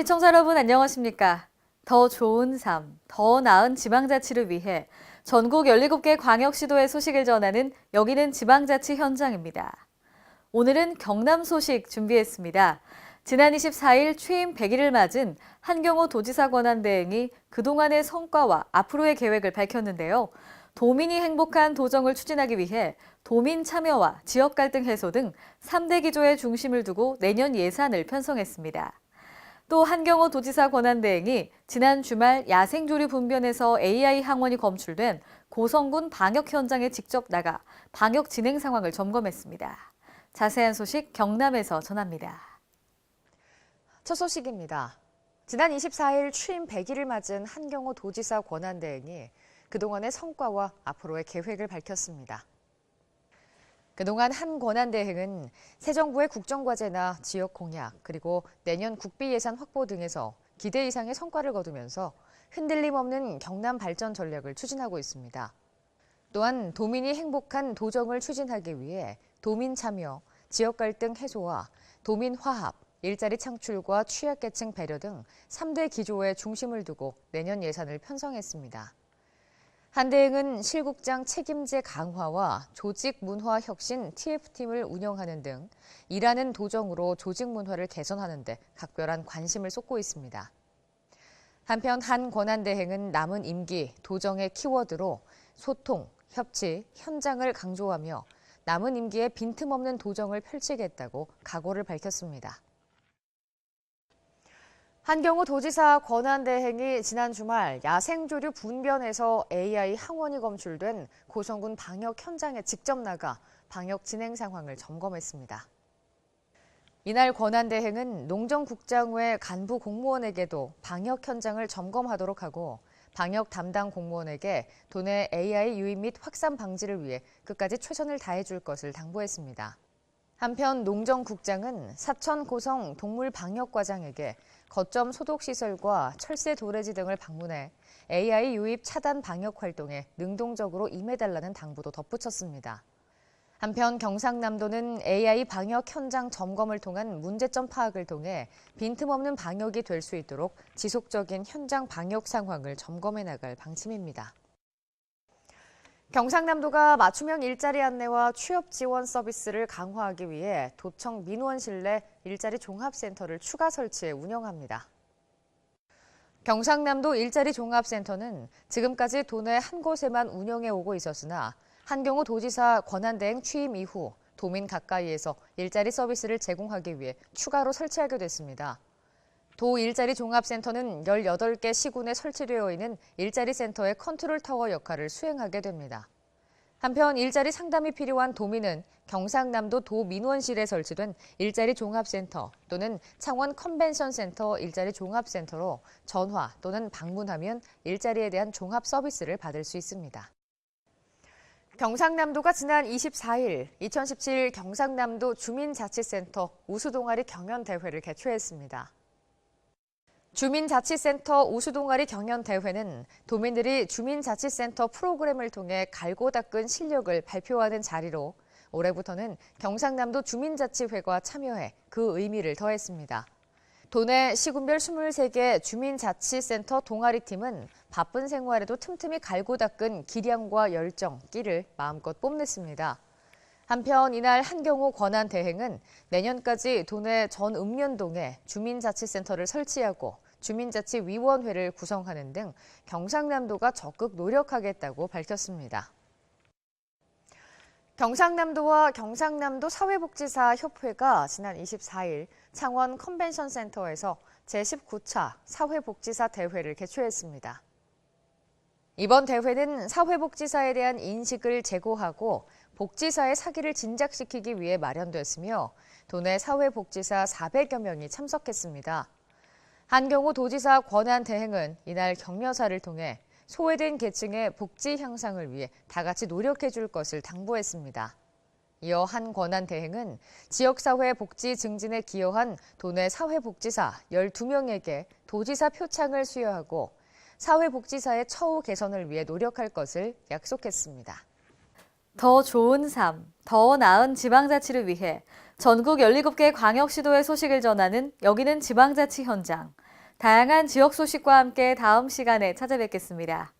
시청자 여러분 안녕하십니까? 더 좋은 삶, 더 나은 지방자치를 위해 전국 17개 광역시도의 소식을 전하는 여기는 지방자치 현장입니다. 오늘은 경남 소식 준비했습니다. 지난 24일 취임 100일을 맞은 한경호 도지사 권한 대행이 그동안의 성과와 앞으로의 계획을 밝혔는데요. 도민이 행복한 도정을 추진하기 위해 도민 참여와 지역 갈등 해소 등 3대 기조에 중심을 두고 내년 예산을 편성했습니다. 또 한경호 도지사 권한대행이 지난 주말 야생조류 분변에서 AI 항원이 검출된 고성군 방역 현장에 직접 나가 방역 진행 상황을 점검했습니다. 자세한 소식 경남에서 전합니다. 첫 소식입니다. 지난 24일 취임 100일을 맞은 한경호 도지사 권한대행이 그동안의 성과와 앞으로의 계획을 밝혔습니다. 그동안 한 권한대행은 새 정부의 국정과제나 지역 공약, 그리고 내년 국비 예산 확보 등에서 기대 이상의 성과를 거두면서 흔들림 없는 경남 발전 전략을 추진하고 있습니다. 또한 도민이 행복한 도정을 추진하기 위해 도민 참여, 지역 갈등 해소와 도민 화합, 일자리 창출과 취약계층 배려 등 3대 기조에 중심을 두고 내년 예산을 편성했습니다. 한대행은 실국장 책임제 강화와 조직 문화 혁신 TF팀을 운영하는 등 일하는 도정으로 조직 문화를 개선하는 데 각별한 관심을 쏟고 있습니다. 한편 한 권한대행은 남은 임기 도정의 키워드로 소통, 협치, 현장을 강조하며 남은 임기에 빈틈없는 도정을 펼치겠다고 각오를 밝혔습니다. 한경호 도지사 권한대행이 지난 주말 야생조류 분변에서 AI 항원이 검출된 고성군 방역 현장에 직접 나가 방역 진행 상황을 점검했습니다. 이날 권한대행은 농정국장 외 간부 공무원에게도 방역 현장을 점검하도록 하고 방역 담당 공무원에게 도내 AI 유입 및 확산 방지를 위해 끝까지 최선을 다해줄 것을 당부했습니다. 한편 농정국장은 사천 고성 동물방역과장에게 거점 소독시설과 철새 도래지 등을 방문해 AI 유입 차단 방역 활동에 능동적으로 임해달라는 당부도 덧붙였습니다. 한편 경상남도는 AI 방역 현장 점검을 통한 문제점 파악을 통해 빈틈없는 방역이 될 수 있도록 지속적인 현장 방역 상황을 점검해 나갈 방침입니다. 경상남도가 맞춤형 일자리 안내와 취업 지원 서비스를 강화하기 위해 도청 민원실 내 일자리 종합센터를 추가 설치해 운영합니다. 경상남도 일자리 종합센터는 지금까지 도내 한 곳에만 운영해 오고 있었으나 한경호 도지사 권한대행 취임 이후 도민 가까이에서 일자리 서비스를 제공하기 위해 추가로 설치하게 됐습니다. 도 일자리 종합센터는 18개 시군에 설치되어 있는 일자리 센터의 컨트롤 타워 역할을 수행하게 됩니다. 한편 일자리 상담이 필요한 도민은 경상남도 도민원실에 설치된 일자리 종합센터 또는 창원 컨벤션 센터 일자리 종합센터로 전화 또는 방문하면 일자리에 대한 종합 서비스를 받을 수 있습니다. 경상남도가 지난 24일 2017 경상남도 주민자치센터 우수동아리 경연대회를 개최했습니다. 주민자치센터 우수동아리 경연대회는 도민들이 주민자치센터 프로그램을 통해 갈고 닦은 실력을 발표하는 자리로 올해부터는 경상남도 주민자치회가 참여해 그 의미를 더했습니다. 도내 시군별 23개 주민자치센터 동아리팀은 바쁜 생활에도 틈틈이 갈고 닦은 기량과 열정, 끼를 마음껏 뽐냈습니다. 한편 이날 한경호 권한 대행은 내년까지 도내 전 읍면동에 주민자치센터를 설치하고 주민자치위원회를 구성하는 등 경상남도가 적극 노력하겠다고 밝혔습니다. 경상남도와 경상남도 사회복지사 협회가 지난 24일 창원 컨벤션 센터에서 제19차 사회복지사 대회를 개최했습니다. 이번 대회는 사회복지사에 대한 인식을 제고하고 복지사의 사기를 진작시키기 위해 마련됐으며 도내 사회복지사 400여 명이 참석했습니다. 한경호 도지사 권한 대행은 이날 격려사를 통해 소외된 계층의 복지 향상을 위해 다 같이 노력해 줄 것을 당부했습니다. 이어 한 권한 대행은 지역사회 복지 증진에 기여한 도내 사회복지사 12명에게 도지사 표창을 수여하고 사회복지사의 처우 개선을 위해 노력할 것을 약속했습니다. 더 좋은 삶, 더 나은 지방자치를 위해 전국 17개 광역시도의 소식을 전하는 여기는 지방자치 현장. 다양한 지역 소식과 함께 다음 시간에 찾아뵙겠습니다.